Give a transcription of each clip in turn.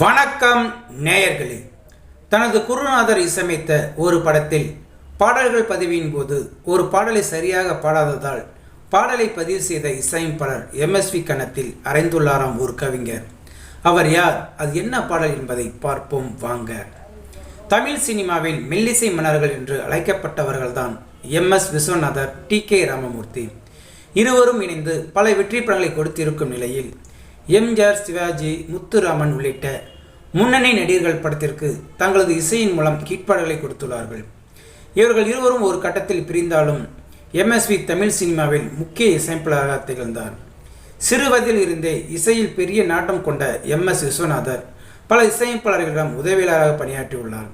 வணக்கம் நேயர்களே. தனது குருநாதர் இசையமைத்த ஒரு படத்தில் பாடல்கள் பதிவின் போது ஒரு பாடலை சரியாக பாடாததால் பாடலை பதிவு செய்த இசையமைப்பாளர் எம்எஸ்வி கணத்தில் அறைந்துள்ளாராம் ஒரு கவிஞர். அவர் யார்? அது என்ன பாடல் என்பதை பார்ப்போம் வாங்க. தமிழ் சினிமாவில் மெல்லிசை மன்னர்கள் என்று அழைக்கப்பட்டவர்கள்தான் M S Viswanathar T K Ramamoorthy. இருவரும் இணைந்து பல வெற்றி படங்களை கொடுத்திருக்கும் நிலையில் எம்ஜிஆர் சிவாஜி முத்துராமன் உள்ளிட்ட முன்னணி நடிகர்கள் படத்திற்கு தங்களது இசையின் மூலம் கீட்பாடுகளை கொடுத்துள்ளார்கள். இவர்கள் இருவரும் ஒரு கட்டத்தில் பிரிந்தாலும் எம்எஸ்வி தமிழ் சினிமாவில் முக்கிய இசையமைப்பாளராக திகழ்ந்தார். சிறுவயதில் இருந்தே இசையில் பெரிய நாட்டம் கொண்ட எம். எஸ். விஸ்வநாதர் பல இசையமைப்பாளர்களிடம் உதவியாளராக பணியாற்றியுள்ளார்.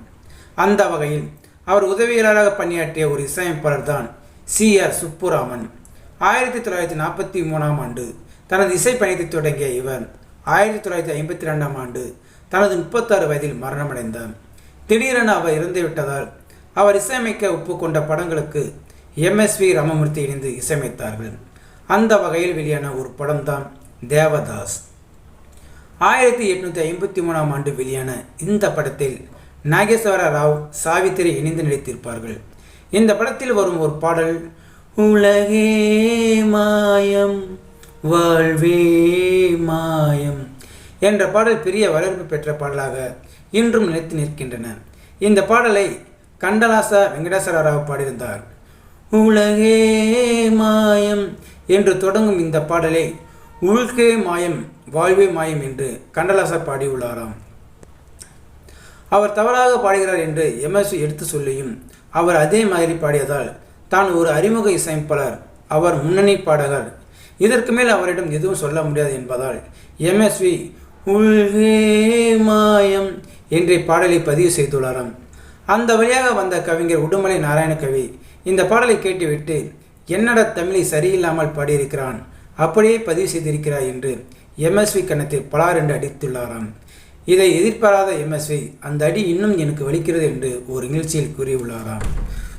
அந்த வகையில் அவர் உதவியாளராக பணியாற்றிய ஒரு இசையமைப்பாளர் தான் சி. ஆர். சுப்புராமன். ஆயிரத்தி தொள்ளாயிரத்தி நாற்பத்தி மூணாம் ஆண்டு தனது இசை பயணத்தை தொடங்கிய இவர் ஆயிரத்தி தொள்ளாயிரத்தி ஐம்பத்தி ரெண்டாம் ஆண்டு தனது முப்பத்தாறு வயதில் மரணமடைந்தார் திடீரென அவர் இறந்துவிட்டதால் அவர் இசையமைக்க ஒப்புக்கொண்ட படங்களுக்கு எம்எஸ்வி ராமமூர்த்தி இணைந்து இசையமைத்தார்கள். அந்த வகையில் வெளியான ஒரு படம்தான் தேவதாஸ். ஆயிரத்தி எட்நூற்றி ஐம்பத்தி மூணாம் ஆண்டு வெளியான இந்த படத்தில் நாகேஸ்வர ராவ் சாவித்திரி இணைந்து நடித்திருப்பார்கள். இந்த படத்தில் வரும் ஒரு பாடல் உலகே மாயம் வாழ்வே மாயம் என்ற பாடல் பெரிய வளர்ப்பு பெற்ற பாடலாக இன்றும் நிலைத்து நிற்கின்றன. இந்த பாடலை கண்டலாசா வெங்கடேஸ்வர ராவ் பாடியிருந்தார். உலகே மாயம் என்று தொடங்கும் இந்த பாடலை உள்கே மாயம் வாழ்வே மாயம் என்று கண்டலாசா பாடியுள்ளாராம். அவர் தவறாக பாடுகிறார் என்று எம்எஸ்வி எடுத்து சொல்லியும் அவர் அதே மாதிரி பாடியதால் தான் ஒரு அறிமுக இசையமைப்பாளர் அவர் முன்னணி பாடகர் இதற்கு மேல் அவரிடம் எதுவும் சொல்ல முடியாது என்பதால் எம்எஸ்வி உள்கே மாயம் என்ற பாடலை பதிவு செய்துள்ளாராம். அந்த வழியாக வந்த கவிஞர் உடுமலை நாராயணகவி இந்த பாடலை கேட்டுவிட்டு என்னடா தமிழை சரியில்லாமல் பாடியிருக்கிறான். அப்படியே பதிவு செய்திருக்கிறாய் என்று எம்எஸ்வி கன்னத்தில் பலார் என்று அடித்துள்ளாராம். இதை எதிர்பாராத எம்எஸ்வி அந்த அடி இன்னும் எனக்கு வலிக்கிறது என்று ஒரு நிகழ்ச்சியில் கூறியுள்ளாராம்.